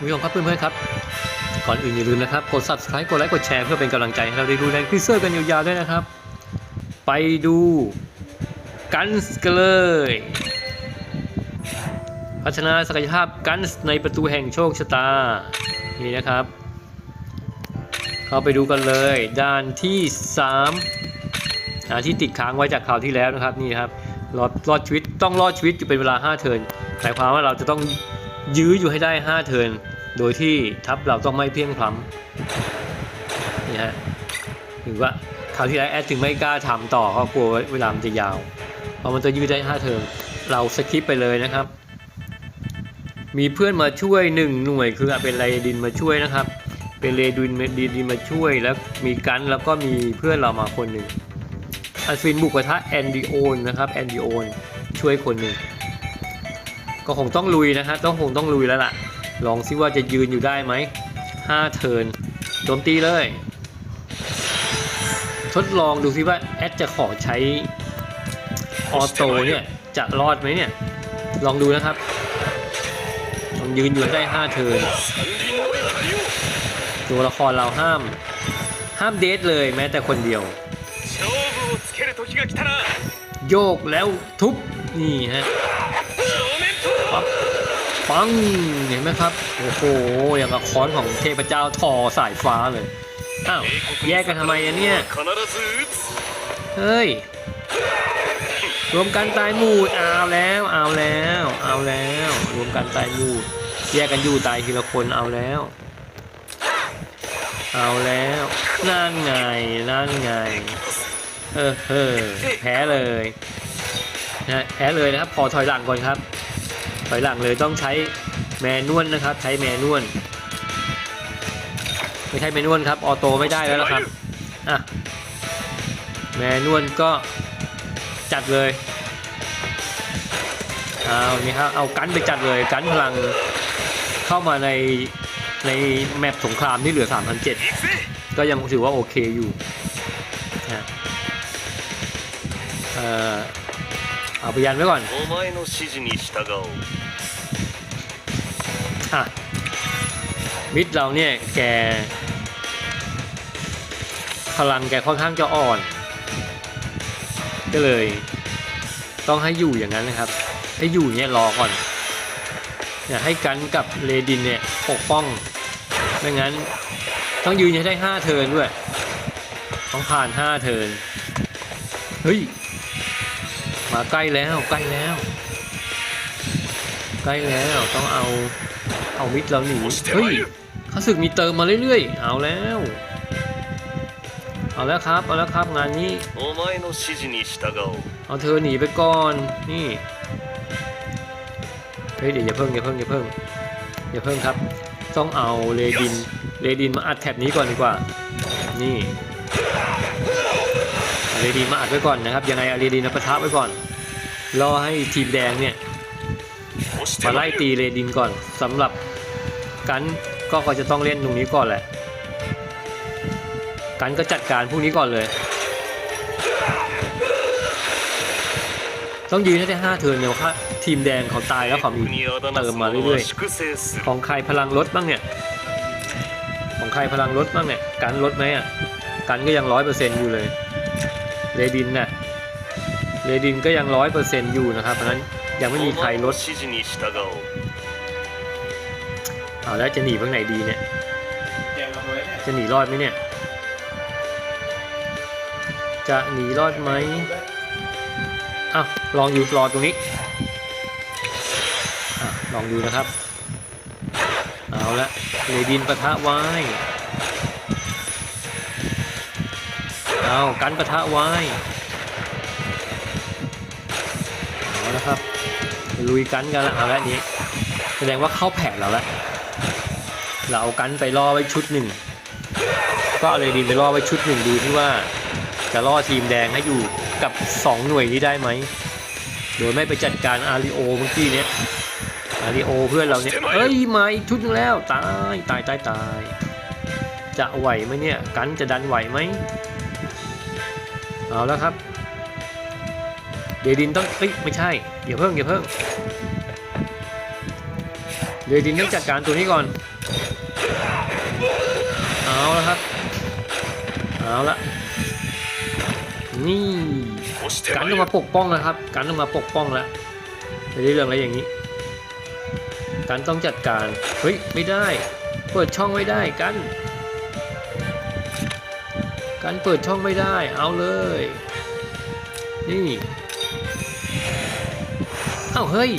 คุณผู้ชมครับเพื่อนๆครับ ก่อนอื่นอย่าลืมนะครับ กด subscribe กดไลค์กดแชร์เพื่อเป็นกำลังใจให้เราได้ดูแลคริสเซอร์กันยาวๆด้วยนะครับ ไปดูกันกันเลย พัฒนาศักยภาพกันส์ในประตูแห่งโชคชะตา นี่นะครับ เข้าไปดูกันเลยด้านที่3อ่าที่ติดค้างไว้จากคราวที่แล้วนะครับนี่ครับรอดรอดชีวิตต้องรอดชีวิตอยู่เป็นเวลา 5 เทิร์นหมายความว่าเราจะต้องยื้ออยู่ให้ได้ 5 เทิร์น โดยที่ทัพเราต้องไม่เพี้ยงพล้ำนี่ฮะถือว่าคราวที่แล้วแอดถึงไม่กล้าทำต่อเพราะกลัวเวลามันจะยาวเพราะมันจะยื้อได้5เทิร์นเราสคิปไปเลยนะครับ มีเพื่อนมาช่วยหนึ่งหน่วยคือเป็นไรดินมาช่วยนะครับ เป็นเรดินดินมาช่วยแล้วมีกันแล้วก็มีเพื่อนเรามาคนหนึ่งอัศวินบุกกระทะแอนดิโอนนะครับแอนดิโอนช่วยคนหนึ่งก็คงต้องลุยนะฮะต้องคงต้องลุยแล้วล่ะ ลองซิว่าจะยืนอยู่ได้ไหม5เทิร์นโจมตีเลย ทดลองดูซิว่าแอดจะขอใช้ออโต้เนี่ยจะรอดไหมเนี่ย ลองดูนะครับลองยืนอยู่ได้ 5 เทิร์นตัวละครเราห้าม ห้ามเดทเลยแม้แต่คนเดียว โยกแล้วทุบ นี่ฮะปั๊บ ปังเห็นไหมครับ โอ้โห อย่างกับค้อนของเทพเจ้าทอสายฟ้าเลย อ้าว แยกกันทำไมอันเนี้ยเฮ้ย รวมกันตายมูดเอาแล้ว เอาแล้ว เอาแล้ว รวมกันตายมูด แยกกันอยู่ตายทีละคนเอาแล้ว เอาแล้ว นั่นไง นั่นไง เออเออแพ้เลยนะแพ้เลยนะครับพอถอยหลังก่อนครับ ถอยหลังเลยต้องใช้แมนวลนะครับ ใช้แมนวลไม่ใช่แมนวลครับออโต้ไม่ได้แล้วนะครับอะแมนวลก็จัดเลยเอานี่ครับเอากันไปจัดเลยกันพลังเข้ามาในในแมปสงครามที่เหลือ 3,007 ก็ยังถือว่าโอเคอยู่นะเอาพยานไว้ก่อน อะมิดเราเนี่ยแกพลังแกค่อนข้างจะอ่อน ก็เลย ต้องให้อยู่อย่างนั้นนะครับ ให้อยู่เนี่ยรอก่อนเนี่ยให้กันกับเลดินเนี่ยปกป้องไม่งั้น ต้องยืนให้ได้ห้าเทิร์นด้วย ต้องผ่านห้าเทิร์นเฮ้ยมาใกล้แล้วใกล้แล้ว ใกล้แล้วต้องเอา เอามิดเราหนีเฮ้ยข้าศึกมีเติมมาเรื่อยๆ เอาแล้ว เอาแล้วครับ เอาแล้วครับงานนี้เอาเธอหนีไปก่อน นี่ เฮ้ยเดี๋ยวอย่าเพิ่งอย่าเพิ่งอย่าเพิ่งอย่าเพิ่งครับ ต้องเอาเลดิน เลดินมาอัดแถบนี้ก่อนดีกว่า นี่เลดินมาอัดไว้ก่อนนะครับ ยังไงเลดินนะปะทะไว้ก่อน รอให้ทีมแดงเนี่ยมาไล่ตีเลดินก่อนสำหรับ กันก็ก็จะต้องเล่นตรงนี้ก่อนแหละ กันก็จัดการพวกนี้ก่อนเลย ต้องยืนให้ได้ห้าเทิร์นเดียวค่ะทีมแดงเขาตายแล้วเขามีเติมมาเรื่อยๆ ของใครพลังลดบ้างเนี่ย ของใครพลังลดบ้างเนี่ย กันลดไหมอะ กันก็ยังร้อยเปอร์เซ็นต์อยู่เลย เรดินน่ะ เรดินก็ยังร้อยเปอร์เซ็นต์อยู่นะครับ เพราะนั้นยังไม่มีใครลด เอาแล้วจะหนีไปไหนดีเนี่ย จะหนีรอดไหมเนี่ย จะหนีรอดไหมอ้าวลองอยู่รอตรงนี้อลองดูนะครับ เอาละเลดินปะทะไว้เอากันปะทะไว้เอาละครับลุยกันกันละเอาละนี้แสดงว่าเข้าแผนเราแล้ว เราเอากันไปล่อไว้ชุดหนึ่ง ก็เอาเลยดินไปล่อไว้ชุดหนึ่งดูที่ว่าจะล่อทีมแดงให้อยู่กับ 2 หน่วยนี้ได้ไหม โดยไม่ไปจัดการอาริโอเมื่อกี้เนี้ยอาริโอเพื่อนเราเนี่ยเอ้ยมาอีกชุดนึงแล้วตายตายตายตาย จะไหวไหมเนี่ยกันจะดันไหวไหมเอาแล้วครับ เดดินต้องเอ้ยไม่ใช่อย่าเพิ่งอย่าเพิ่งเรดินต้องจัดการตัวนี้ก่อนาละนี่กันออกมาปกป้องนะครับ กันออกมาปกป้องแล้วจะได้เรื่องอะไรอย่างนี้ กันต้องจัดการ เฮ้ย ไม่ได้ เปิดช่องไม่ได้กัน กันเปิดช่องไม่ได้ เอาเลย นี่ เอ้าเฮ้ย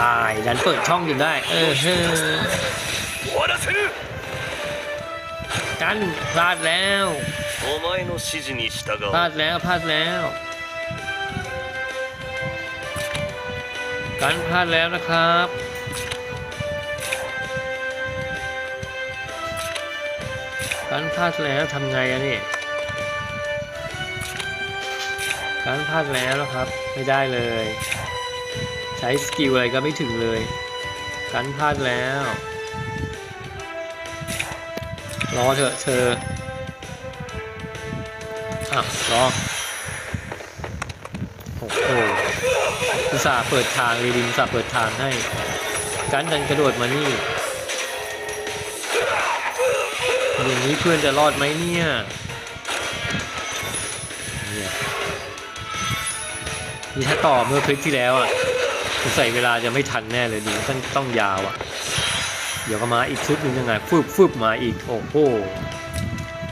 ตายกันเปิดช่องอยู่ได้ เออเฮ้ กันพลาดแล้วพลาดแล้วพลาดแล้วกันพลาดแล้วนะครับกันพลาดแล้วทำไงอะนี่กันพลาดแล้วนะครับ ไม่ได้เลย ใช้สกิลอะไรก็ไม่ถึงเลย กันพลาดแล้ว รอเถอะเธอ อะ รอ โอ้โหอุตส่าห์เปิดทางรีดินสาเปิดทางให้ การดันกระโดดมานี่ อย่างนี้เพื่อนจะรอดไหมเนี่ยเนี่ยถ้าต่อเมื่อคลิปที่แล้วอะสงสัยเวลาจะไม่ทันแน่เลยดูต้องต้องยาวอะ เดี๋ยวก็มาอีกชุดหนึ่งยังไงฟืบฟืบมาอีกโอ้โห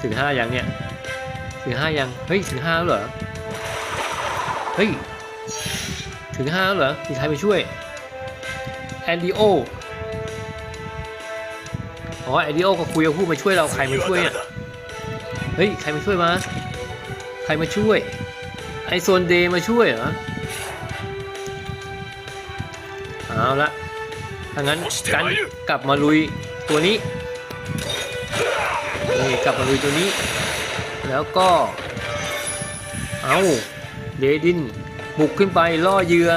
ถึงห้ายังเนี่ยถึงห้ายังเฮ้ยถึงห้าแล้วเหรอเฮ้ยถึงห้าแล้วเหรอมีใครไปช่วยแอนดิโออ๋อแอนดิโอก็คุยกับผู้มาช่วยเราใครมาช่วยเนี่ยเฮ้ยใครมาช่วยมาใครมาช่วยไอโซนเดย์มาช่วยเหรอเอาละ ถ้างั้นกันกลับมาลุยตัวนี้นี่กลับมาลุยตัวนี้ แล้วก็ เอาเดดินบุกขึ้นไปล่อเหยื่อ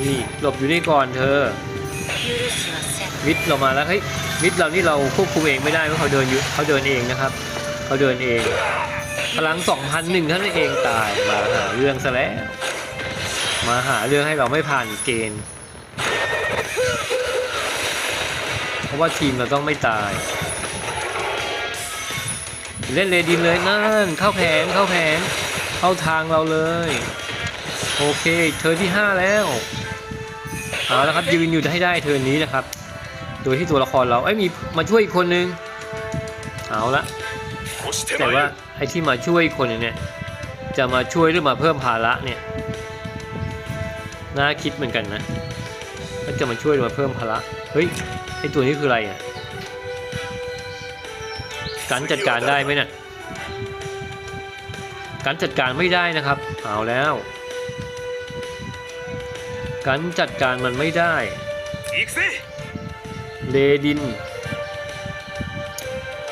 นี่หลบอยู่นี่ก่อนเธอ มิดเรามาแล้วเฮ้ยมิดเรานี่เราควบคุมเองไม่ได้เพราะเขาเดินอยู่เขาเดินเองนะครับ เขาเดินเองพลัง2,001ท่านเองตายมาหาเรื่องซะแล้ว มาหาเรื่องให้เราไม่ผ่านเกณฑ์ เพราะว่าทีมเราต้องไม่ตาย เล่นเลดินเลยนั่น เข้าแผนเข้าแผน เข้าทางเราเลย โอเคเธอที่ 5 แล้วเอาแล้วครับยืนอยู่ให้ได้เธอนี้นะครับ โดยที่ตัวละครเราไอ้มีมาช่วยอีกคนนึง เอาละแต่ว่าไอ้ที่มาช่วยคนเนี่ยจะมาช่วยหรือมาเพิ่มภาระเนี่ย น่าคิดเหมือนกันนะก็จะมาช่วยมาเพิ่มพละ เฮ้ย ไอตัวนี้คืออะไรอะ การจัดการได้ไหมนะ่ะ การจัดการไม่ได้นะครับ เอาแล้ว การจัดการมันไม่ได้ เลดิน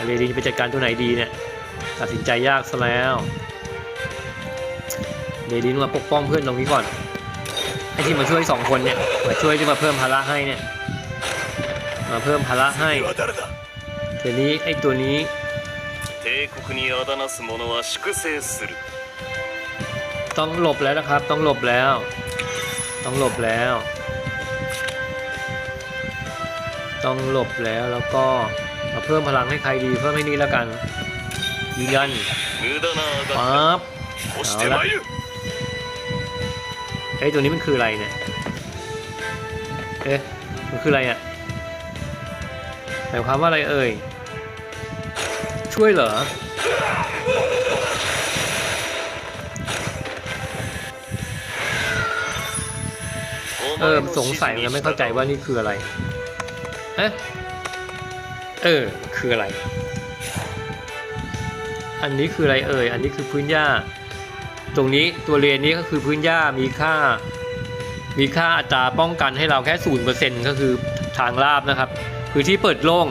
เลดินไปจัดการตัวไหนดีเนี่ย ตัดสินใจยากซะแล้ว เลดินมาปกป้องเพื่อนตรงนี้ก่อน ที่มาช่วยสองคนเนี่ยมาช่วยที่มาเพิ่มภาระให้เนี่ยมาเพิ่มภาระให้ทีนี้ไอตัวนี้ต้องหลบแล้วนะครับ ต้องหลบแล้ว ต้องหลบแล้ว ต้องหลบแล้วแล้วก็มาเพิ่มพลังให้ใครดีเพิ่มให้นี่แล้วกันยืนยันปั๊บเอาละ るเอ้ยตัวนี้มันคืออะไรเนี่ยเอ๊ะมันคืออะไรอะหมายความว่าอะไรเอ่ย ช่วยเหรอ เออสงสัยมันไม่เข้าใจว่านี่คืออะไรเอ๊ะเออ คืออะไร อันนี้คืออะไรเอ่ย อันนี้คือพื้นหญ้า ตรงนี้ตัวเรียนนี้ก็คือพื้นหญ้ามีค่า มีค่าอัตราป้องกันให้เราแค่ศูนย์เปอร์เซ็นต์ก็คือทางราบนะครับคือที่เปิดโล่ง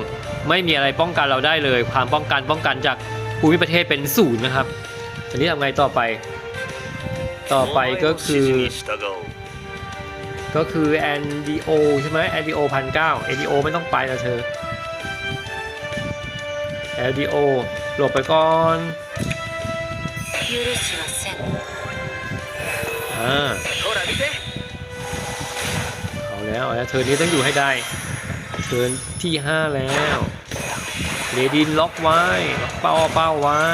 ไม่มีอะไรป้องกันเราได้เลย ความป้องกันป้องกันจากภูมิประเทศเป็นศูนย์นะครับทีนี้ทำไงต่อไป ต่อไปก็คือก็คือแอนดิโอใช่ไหมแอนดิโอพันเก้าแอนดิโอไม่ต้องไปนะเธอแอนดิโอหลบไปก่อน 許しはせん อ่า ほら見て แล้วเทิร์นนี้ต้องอยู่ให้ได้เทิร์นที่ 5 แล้วเรดินล็อกไว้ล็อกเป้าเป้าไว้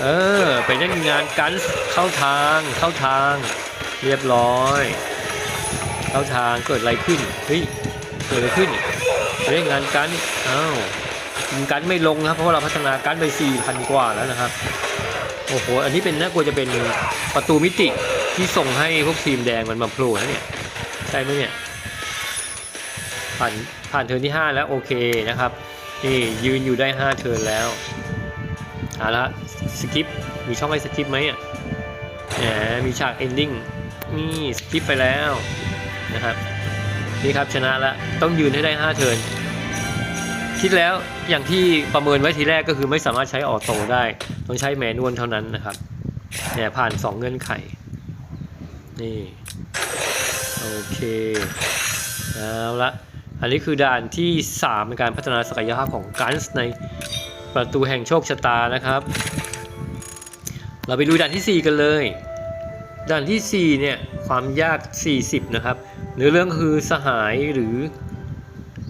เออ ไปเล่นงานกันเข้าทางเข้าทาง เรียบร้อย เข้าทางเกิดอะไรขึ้นเฮ้ยเกิดอะไรขึ้นไปเล่นงานกันอ้าว ยิงกันไม่ลงนะครับเพราะเราพัฒนากันไป4,000 กว่าแล้วนะครับโอ้โหอันนี้เป็นน่ากลัวจะเป็นประตูมิติที่ส่งให้พวกทีมแดงมันมาโผล่นะเนี่ยใช่ไหมเนี่ยผ่านผ่านเทิร์นที่ 5 แล้วโอเคนะครับนี่ยืนอยู่ได้ 5 เทิร์นแล้วเอาละสกิปมีช่องให้สกิปไหมอะแหมมีฉากเอนดิ้งนี่สกิปไปแล้วนะครับนี่ครับชนะแล้วต้องยืนให้ได้ 5 เทิร์น คิดแล้วอย่างที่ประเมินไว้ทีแรกก็คือไม่สามารถใช้ออโต้ได้ ต้องใช้แมนนวลเท่านั้นนะครับเนี่ยผ่าน 2 เงื่อนไข นี่ โอเคเอาละอันนี้คือด่านที่ 3 ในการพัฒนาศักยภาพของกันส์ในประตูแห่งโชคชะตานะครับ เราไปดูด่านที่ 4 กันเลย ด่านที่ 4 เนี่ย ความยาก 40 นะครับเนื้อเรื่องคือสหายหรือ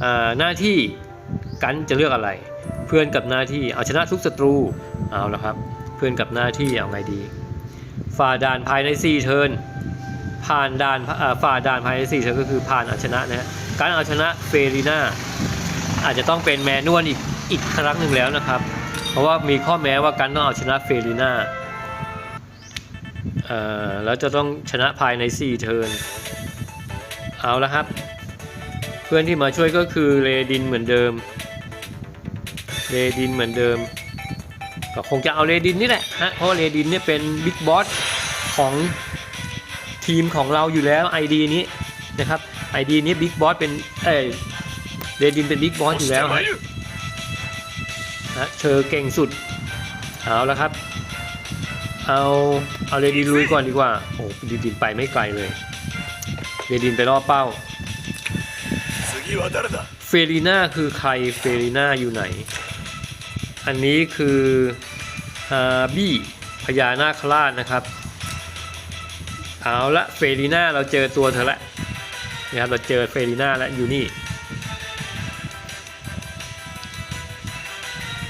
อหน้าที่ กันจะเลือกอะไร เพื่อนกับหน้าที่เอาชนะทุกศัตรูเอาละครับ เพื่อนกับหน้าที่เอาไงดี ฝ่าด่านภายใน 4 เทิร์นผ่านด่านฝ่าด่านภายใน4เทิร์นก็คือผ่านเอาชนะนะฮะการเอาชนะเฟรีนาอาจจะต้องเป็นแมนนวลอีกอีกครั้งหนึ่งแล้วนะครับ เพราะว่ามีข้อแม้ว่าการต้องเอาชนะเฟรีนาแล้วจะต้องชนะภายใน 4 เทิร์นเอาละครับ เพื่อนที่มาช่วยก็คือเรดินเหมือนเดิม เรดินเหมือนเดิม ก็คงจะเอาเรดินนี่แหละฮะเพราะเรดินเนี่ยเป็นบิ๊กบอสของทีมของเราอยู่แล้ว ID นี้นะครับ ID นี้บิ๊กบอสเป็นเอเรดินเป็นบิ๊กบอสอยู่แล้วฮะเชอเก่งสุด เอาแล้วครับ เอาเอาเรดินลุยก่อนดีกว่า โอ้เรดินไปไม่ไกลเลยเรดินไปรอบเป้าเฟรีน่าคือใครเฟรีน่าอยู่ไหน อันนี้คือฮาบี้พญานาคราชนะครับ เอาละเฟรีน่าเราเจอตัวเธอละนะครับเราเจอเฟรีน่าแล้วอยู่นี่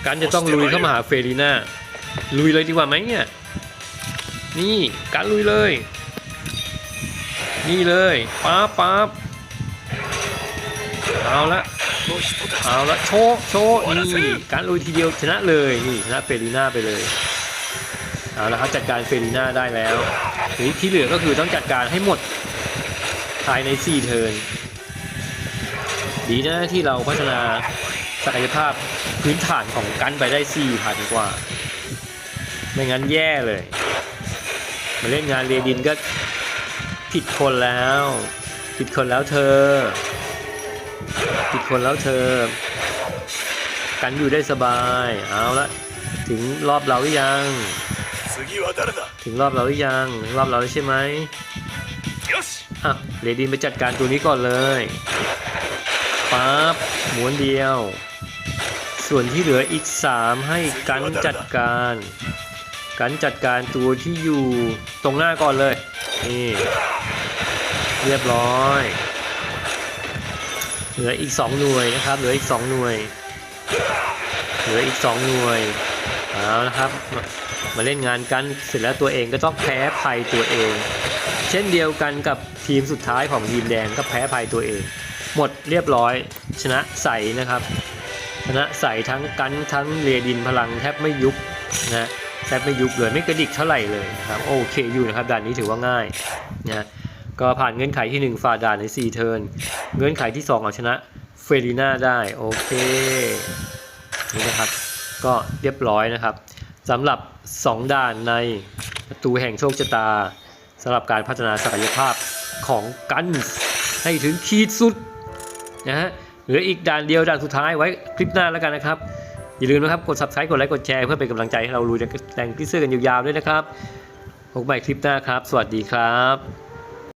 การจะต้องลุยเข้ามาหาเฟรีน่าลุยเลยดีกว่าไหมเนี่ยนี่การลุยเลย นี่เลยป๊าป๊าเอาละ เอาละโชว์โชว์นี่การลุยทีเดียวชนะเลยนี่ชนะเฟรีน่าไปเลยเอาละครับจัดการเฟรีน่าได้แล้วทีนี้ที่เหลือก็คือต้องจัดการให้หมดภายใน4เทิร์นดีนะที่เราพัฒนาศักยภาพพื้นฐานของกันไปได้4,000กว่า ไม่งั้นแย่เลย มาเล่นงานเรดินก็ผิดคนแล้ว ผิดคนแล้วเธอ คนแล้วเธอ กันอยู่ได้สบาย เอาละถึงรอบเราหรือยัง ถึงรอบเราหรือยังรอบเราใช่ไหมอะเลดินไปจัดการตัวนี้ก่อนเลยปั๊บหมุนเดียว ส่วนที่เหลืออีก 3 ให้กันจัดการ กันจัดการตัวที่อยู่ตรงหน้าก่อนเลย นี่ เรียบร้อย เหลืออีก 2 หน่วยนะครับ เหลืออีก 2 หน่วย เหลืออีก 2 หน่วยเอานะครับมามาเล่นงานกันเสร็จแล้วตัวเองก็ต้องแพ้ภัยตัวเอง เช่นเดียวกันกับทีมสุดท้ายของทีมแดงก็แพ้ภัยตัวเอง หมดเรียบร้อย ชนะใสนะครับ ชนะใสทั้งกันทั้งเรดินพลังแทบไม่ยุบนะแทบไม่ยุบเลยไม่กระดิกเท่าไหร่เลยนะครับโอเคอยู่นะครับด่านนี้ถือว่าง่ายนะ ก็ผ่านเงื่อนไขที่ 1 ฝ่าด่านใน 4 เทิร์น เงื่อนไขที่ 2 เอาชนะเฟรีน่าได้ โอเค นี่นะครับ ก็เรียบร้อยนะครับสำหรับ 2 ด่านในประตูแห่งโชคชะตาสำหรับการพัฒนาศักยภาพของกันให้ถึงขีดสุดนะฮะเหลืออีกด่านเดียวด่านสุดท้ายไว้คลิปหน้าแล้วกันนะครับ อย่าลืมนะครับ กด subscribe กดไลค์กดแชร์เพื่อเป็นกำลังใจให้เราลุยแรงพิเศษกันยาวๆด้วยนะครับพบใหม่คลิปหน้าครับ สวัสดีครับ